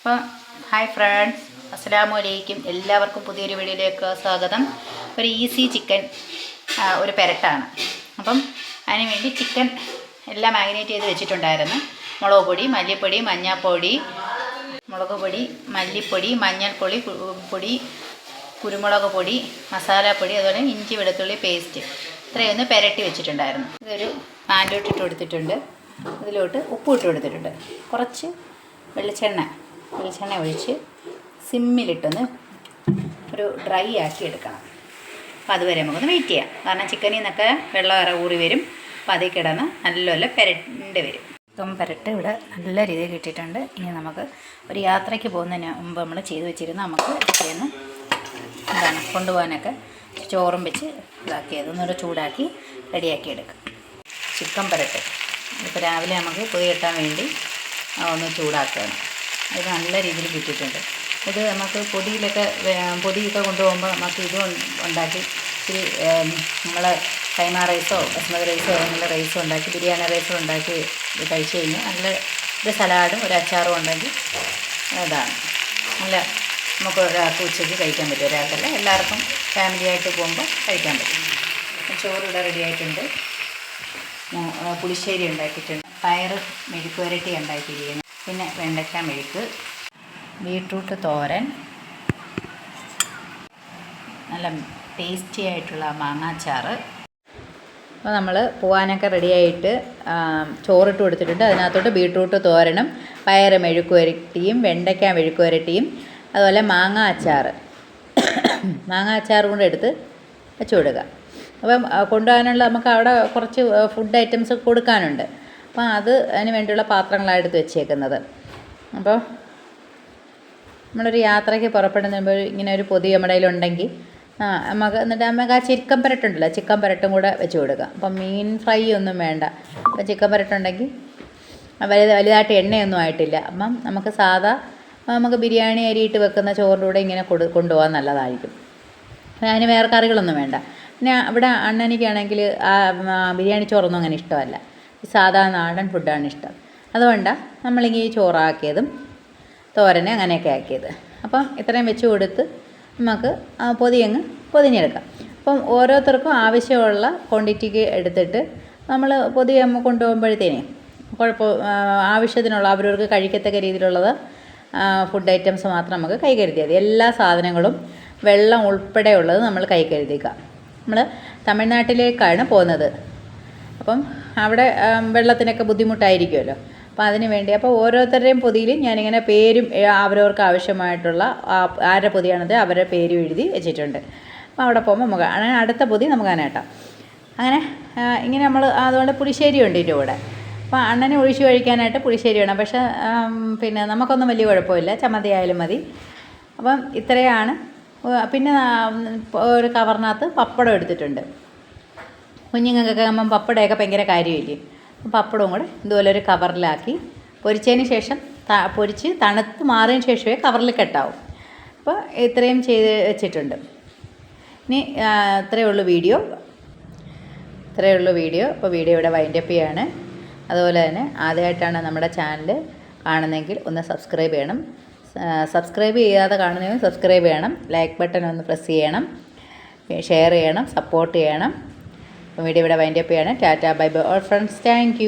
അപ്പോൾ hi friends. അസ്സലാമു വലൈക്കും എല്ലാവർക്കും പുതിയൊരു വീഡിയോയിലേക്ക് സ്വാഗതം. ഒരു ഈസി ചിക്കൻ ഒരു പെരട്ടാണ്. അപ്പം അതിന് വേണ്ടി ചിക്കൻ എല്ലാം മാഗ്നേറ്റ് ചെയ്ത് വെച്ചിട്ടുണ്ടായിരുന്നു. മുളക് പൊടി മല്ലിപ്പൊടി മഞ്ഞൾപ്പൊടി മുളക് പൊടി മല്ലിപ്പൊടി മഞ്ഞൾപ്പൊടി പൊടി കുരുമുളക് പൊടി മസാലപ്പൊടി അതുപോലെ ഇഞ്ചി വെളുത്തുള്ളി പേസ്റ്റ് ഇത്രയൊന്ന് പെരട്ടി വെച്ചിട്ടുണ്ടായിരുന്നു. ഇതൊരു പാന്റോട്ടിട്ട് കൊടുത്തിട്ടുണ്ട്. ഇതിലോട്ട് ഉപ്പ് ഇട്ട് കൊടുത്തിട്ടുണ്ട്. കുറച്ച് വെളിച്ചെണ്ണ. വെളിച്ചെണ്ണ ഒഴിച്ച് സിമ്മിലിട്ടൊന്ന് ഒരു ഡ്രൈ ആക്കി എടുക്കണം. അപ്പോൾ അതുവരെ നമുക്കൊന്ന് വെയിറ്റ് ചെയ്യാം. കാരണം ചിക്കനിൽ നിന്നൊക്കെ വെള്ളം ഇറ ഊറി വരും. അപ്പോൾ അതിൽ കിടന്ന് നല്ലപോലെ പെരണ്ട് വരും. ഇപ്പം പെരട്ട് ഇവിടെ നല്ല രീതിയിൽ കിട്ടിയിട്ടുണ്ട്. ഇനി നമുക്ക് ഒരു യാത്രയ്ക്ക് പോകുന്നതിന് മുമ്പ് നമ്മൾ ചെയ്ത് വെച്ചിരുന്ന നമുക്ക് ചെയ്യുന്ന എന്താണ് കൊണ്ടുപോകാനൊക്കെ ചോറും വെച്ച് ഇതാക്കിയത് ഒന്നുകൂടെ ചൂടാക്കി റെഡിയാക്കി എടുക്കാം. ചിക്കൻ പരട്ട്. ഇപ്പോൾ രാവിലെ നമുക്ക് പൊതി കെട്ടാൻ വേണ്ടി ഒന്ന് ചൂടാക്കുകയാണ്. ഇത് നല്ല രീതിയിൽ കിട്ടിയിട്ടുണ്ട്. ഇത് നമുക്ക് പൊടിയിലൊക്കെ പൊടിയൊക്കെ കൊണ്ടുപോകുമ്പോൾ നമുക്ക് ഇത് ഉണ്ടാക്കി ഇച്ചിരി നമ്മൾ കൈമ റൈസോ ബസ്മതി റൈസോ അങ്ങനെ റൈസോ ഉണ്ടാക്കി ബിരിയാണി റൈസോ ഉണ്ടാക്കി കഴിച്ചു കഴിഞ്ഞാൽ നല്ല ഒരു സലാഡും ഒരു അച്ചാറും ഉണ്ടെങ്കിൽ ഇതാണ് നല്ല നമുക്ക് ഒരാൾക്ക് ഉച്ചയ്ക്ക് കഴിക്കാൻ പറ്റും. ഒരാൾക്കല്ല എല്ലാവർക്കും ഫാമിലി ആയിട്ട് പോകുമ്പോൾ കഴിക്കാൻ പറ്റും. ചോറ് ഇവിടെ റെഡി ആയിട്ടുണ്ട് പുളിശ്ശേരി ഉണ്ടാക്കിയിട്ടുണ്ട്. പയർ മെഴുക്കുവരട്ടി ഉണ്ടാക്കിയിരിക്കുന്നു. പിന്നെ വെണ്ടയ്ക്ക മെഴുക്ക് ബീട്രൂട്ട് തോരൻ നല്ല ടേസ്റ്റി ആയിട്ടുള്ള മാങ്ങാച്ചാറ്. അപ്പോൾ നമ്മൾ പോകാനൊക്കെ റെഡിയായിട്ട് ചോറിട്ട് കൊടുത്തിട്ടുണ്ട്. അതിനകത്തോട്ട് ബീട്രൂട്ട് തോരനും പയറ് മെഴുക്ക് വരട്ടിയും വെണ്ടയ്ക്ക മെഴുക്ക് വരട്ടിയും അതുപോലെ മാങ്ങ അച്ചാറ്. മാങ്ങ അച്ചാറും കൂടെ എടുത്ത് വെച്ച് കൊടുക്കുക. അപ്പം കൊണ്ടുപോകാനുള്ള നമുക്ക് അവിടെ കുറച്ച് ഫുഡ് ഐറ്റംസ് കൊടുക്കാനുണ്ട്. അപ്പോൾ അത് അതിന് വേണ്ടിയുള്ള പാത്രങ്ങളാണ് എടുത്ത് വെച്ചേക്കുന്നത്. അപ്പോൾ നമ്മളൊരു യാത്രയ്ക്ക് പുറപ്പെടുമ്പോൾ ഇങ്ങനെ ഒരു പൊതി നമ്മുടെ കയ്യിലുണ്ടെങ്കിൽ ആ നമുക്ക് എന്നിട്ട് നമുക്ക് ആ ചിക്കൻ പരട്ടുണ്ടല്ലോ ചിക്കൻ പരട്ടും കൂടെ വെച്ച് കൊടുക്കുക. അപ്പം മീൻ ഫ്രൈ ഒന്നും വേണ്ട. അപ്പം ചിക്കൻ പരട്ടുണ്ടെങ്കിൽ വലുത് വലുതായിട്ട് എണ്ണയൊന്നും ആയിട്ടില്ല. അപ്പം നമുക്ക് സാധാ നമുക്ക് ബിരിയാണി അരിയിട്ട് വെക്കുന്ന ചോറിന്റെ കൂടെ ഇങ്ങനെ കൊടു കൊണ്ടുപോകാൻ നല്ലതായിരിക്കും. അതിന് വേറെ കറികളൊന്നും വേണ്ട. പിന്നെ ഇവിടെ അണ്ണനിക്കാണെങ്കിൽ ബിരിയാണി ചോറൊന്നും അങ്ങനെ ഇഷ്ടമല്ല. സാധാ നാടൻ ഫുഡാണ് ഇഷ്ടം. അതുകൊണ്ടാണ് നമ്മളിങ്ങനെ ഈ ചോറാക്കിയതും തോരന് അങ്ങനെയൊക്കെ ആക്കിയത്. അപ്പം ഇത്രയും വെച്ച് കൊടുത്ത് നമുക്ക് പൊതിയങ്ങ് പൊതിഞ്ഞെടുക്കാം. അപ്പം ഓരോരുത്തർക്കും ആവശ്യമുള്ള ക്വാണ്ടിറ്റിക്ക് എടുത്തിട്ട് നമ്മൾ പൊതിയമ്മ കൊണ്ടുപോകുമ്പോഴത്തേനേ കുഴപ്പം ആവശ്യത്തിനുള്ള അവരവർക്ക് കഴിക്കത്തക്ക രീതിയിലുള്ളത് ഫുഡ് ഐറ്റംസ് മാത്രം നമുക്ക് കൈകരുതിയാൽ മതി. എല്ലാ സാധനങ്ങളും വെള്ളം ഉൾപ്പെടെയുള്ളത് നമ്മൾ കൈകരുതിക്കുക നമ്മൾ തമിഴ്നാട്ടിലേക്കാണ് പോകുന്നത്. അപ്പം അവിടെ വെള്ളത്തിനൊക്കെ ബുദ്ധിമുട്ടായിരിക്കുമല്ലോ. അപ്പോൾ അതിന് വേണ്ടി അപ്പോൾ ഓരോരുത്തരുടെയും പൊതിയിൽ ഞാനിങ്ങനെ പേരും അവരവർക്ക് ആവശ്യമായിട്ടുള്ള ആരുടെ പൊതിയാണത് അവരുടെ പേരും എഴുതി വെച്ചിട്ടുണ്ട്. അപ്പോൾ അവിടെ പോകുമ്പോൾ നമുക്ക് അങ്ങനെ അടുത്ത പൊതി നമുക്ക് അതിനേട്ടാം അങ്ങനെ ഇങ്ങനെ നമ്മൾ അതുകൊണ്ട് പുളിശ്ശേരി ഉണ്ട് കൂടെ. അപ്പോൾ അണ്ണനെ ഒഴിച്ചു കഴിക്കാനായിട്ട് പുളിശ്ശേരി വേണം. പക്ഷേ പിന്നെ നമുക്കൊന്നും വലിയ കുഴപ്പമില്ല. ചമ്മന്തി ആയാലും മതി. അപ്പം ഇത്രയാണ്. പിന്നെ ഒരു കവറിനകത്ത് പപ്പടം എടുത്തിട്ടുണ്ട്. കുഞ്ഞുങ്ങൾക്കൊക്കെ ആകുമ്പം പപ്പടമൊക്കെ ഭയങ്കര കാര്യമില്ലേ? പപ്പടവും കൂടെ ഇതുപോലെ ഒരു കവറിലാക്കി പൊരിച്ചതിന് ശേഷം പൊരിച്ച് തണുത്ത് മാറിയതിന് ശേഷമേ കവറിൽ കെട്ടാവും. അപ്പോൾ ഇത്രയും ചെയ്ത് വെച്ചിട്ടുണ്ട്. ഇനി ഇത്രയേ ഉള്ളൂ വീഡിയോ. ഇത്രയേ ഉള്ളൂ വീഡിയോ. അപ്പോൾ വീഡിയോ ഇവിടെ വൈൻഡപ്പ് ചെയ്യാണ്. അതുപോലെ തന്നെ ആദ്യമായിട്ടാണ് നമ്മുടെ ചാനൽ കാണുന്നതെങ്കിൽ ഒന്ന് സബ്സ്ക്രൈബ് ചെയ്യണം. സബ്സ്ക്രൈബ് ചെയ്യാതെ കാണുന്നതെങ്കിൽ സബ്സ്ക്രൈബ് ചെയ്യണം. ലൈക്ക് ബട്ടൺ ഒന്ന് പ്രസ് ചെയ്യണം. ഷെയർ ചെയ്യണം. സപ്പോർട്ട് ചെയ്യണം. വീഡിയോ ഇവിടെ വൈൻഡപ്പ് ചെയ്യാണ്. Tata bye bye all friends. Thank